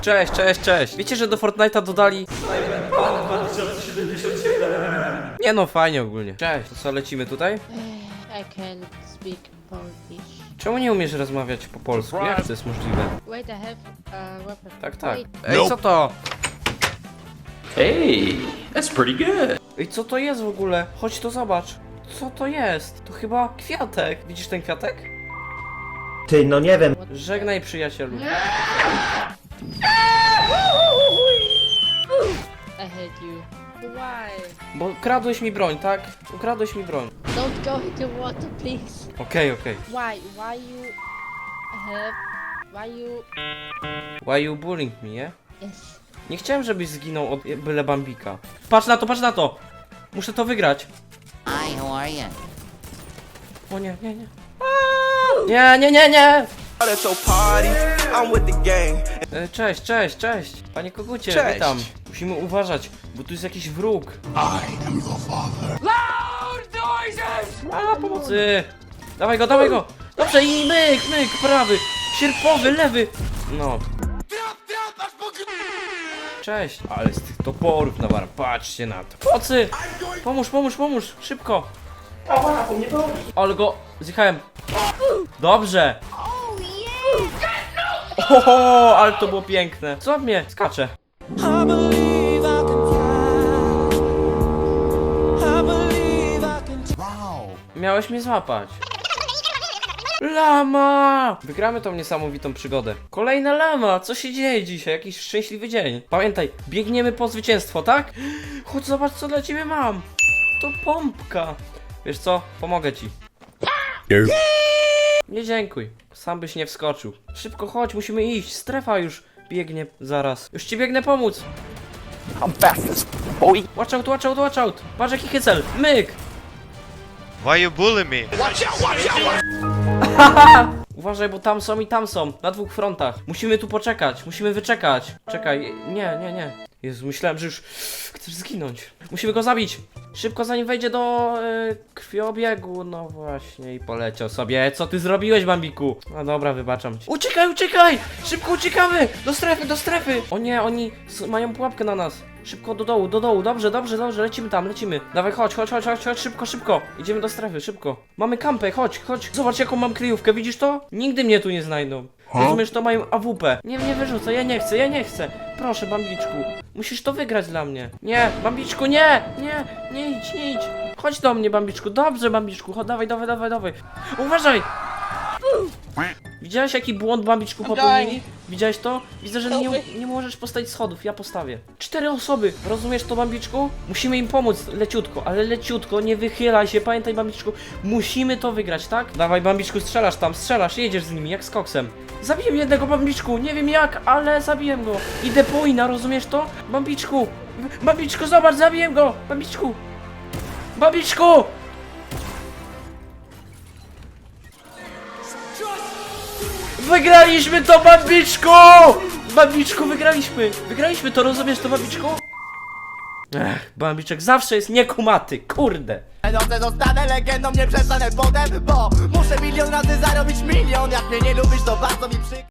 Cześć, cześć, cześć. Wiecie, że do Fortnite'a dodali... Nie no, fajnie ogólnie. Cześć, to co, lecimy tutaj? I can speak Polish. Czemu nie umiesz rozmawiać po polsku? Jak to jest możliwe? Wait, I have a weapon. Tak, tak. Wait, Ej, co to? Hey, that's pretty good. Ej, co to jest w ogóle? Chodź to zobacz. Co to jest? To chyba kwiatek. Widzisz ten kwiatek? Ty, no nie wiem. Żegnaj przyjacielu. I hate you. Why? Bo kradłeś mi broń, tak? Ukradłeś mi broń. Don't go into water, please. Okej, okej. Why? Why you have? Why you? Why you bullying me, yeah? Yes. Nie chciałem, żebyś zginął od byle bambika. Patrz na to, patrz na to! Muszę to wygrać. Hi, how are you? O nie, nie, nie. Nie, nie, nie, nie! That's your party. I'm with the gang. E, Cześć, cześć, cześć. Panie Kogucie, Cześć. witam. Musimy uważać, bo tu jest jakiś wróg. A, pomocy! Dawaj go, dawaj go! Dobrze, i myk, myk, prawy, sierpowy, lewy. No. Cześć. Ale z tych toporów na bar, patrzcie na to. Pomocy! Pomóż, pomóż, pomóż, szybko. Ale go, zjechałem. Dobrze. Oho, ale to było piękne. Co mnie? Skacze. Miałeś mnie złapać. Lama! Wygramy tą niesamowitą przygodę. Kolejna lama! Co się dzieje dzisiaj? Jakiś szczęśliwy dzień. Pamiętaj, biegniemy po zwycięstwo, tak? Chodź zobacz co dla ciebie mam. To pompka. Wiesz co? Pomogę ci. Nie dziękuj. Sam byś nie wskoczył. Szybko chodź, musimy iść. Strefa już biegnie zaraz. Już ci biegnę pomóc. Watch out, watch out, watch out. Patrz jaki hycel. Myk. Why you bully me? Uważaj, bo tam są i tam są. Na dwóch frontach. Musimy tu poczekać. Musimy wyczekać. Czekaj. Nie, nie, nie. Jezu, myślałem, że już chcesz zginąć. Musimy go zabić. Szybko, zanim wejdzie do y, krwiobiegu. No właśnie, i poleciał sobie. Co ty zrobiłeś, Bambiku? No dobra, wybaczam ci. Uciekaj, uciekaj! Szybko uciekamy! Do strefy, do strefy! O nie, oni mają pułapkę na nas. Szybko do dołu, do dołu. Dobrze, dobrze, dobrze. Lecimy tam, lecimy. Dawaj, chodź, chodź, chodź, chodź, chodź. Szybko, szybko. Idziemy do strefy, szybko. Mamy kampę, chodź, chodź. Zobacz, jaką mam kryjówkę, widzisz to? Nigdy mnie tu nie znajdą. Rozumiesz, to mają AWP. Nie, nie wyrzucę, ja nie chcę, ja nie chcę. Proszę, Bambiczku. Musisz to wygrać dla mnie. Nie, Bambiczku, nie, nie, nie idź, nie idź. Chodź do mnie, Bambiczku. Dobrze, Bambiczku. Chodź, dawaj, dawaj, dawaj, dawaj. Uważaj. Widziałeś jaki błąd Bambiczku popełnili? Widziałeś to? Widzę, że nie, nie możesz postawić schodów, ja postawię. Cztery osoby, rozumiesz to Bambiczku? Musimy im pomóc leciutko, ale leciutko, nie wychylaj się, pamiętaj Bambiczku, musimy to wygrać, tak? Dawaj Bambiczku, strzelasz tam, strzelasz, jedziesz z nimi, jak z koksem. Zabiłem jednego Bambiczku, nie wiem jak, ale zabiłem go. Idę po Ina, rozumiesz to? Bambiczku, Bambiczku, zobacz, zabiłem go, Bambiczku. Bambiczku! Wygraliśmy to, Bambiczku! Bambiczku, wygraliśmy! Wygraliśmy to, rozumiesz to, Bambiczku? Ech, Bambiczek zawsze jest niekumaty, kurde! Dobrze zostanę legendą, nie przestanę potem, bo muszę milion razy zarobić milion. Jak mnie nie lubisz, to bardzo mi przykro.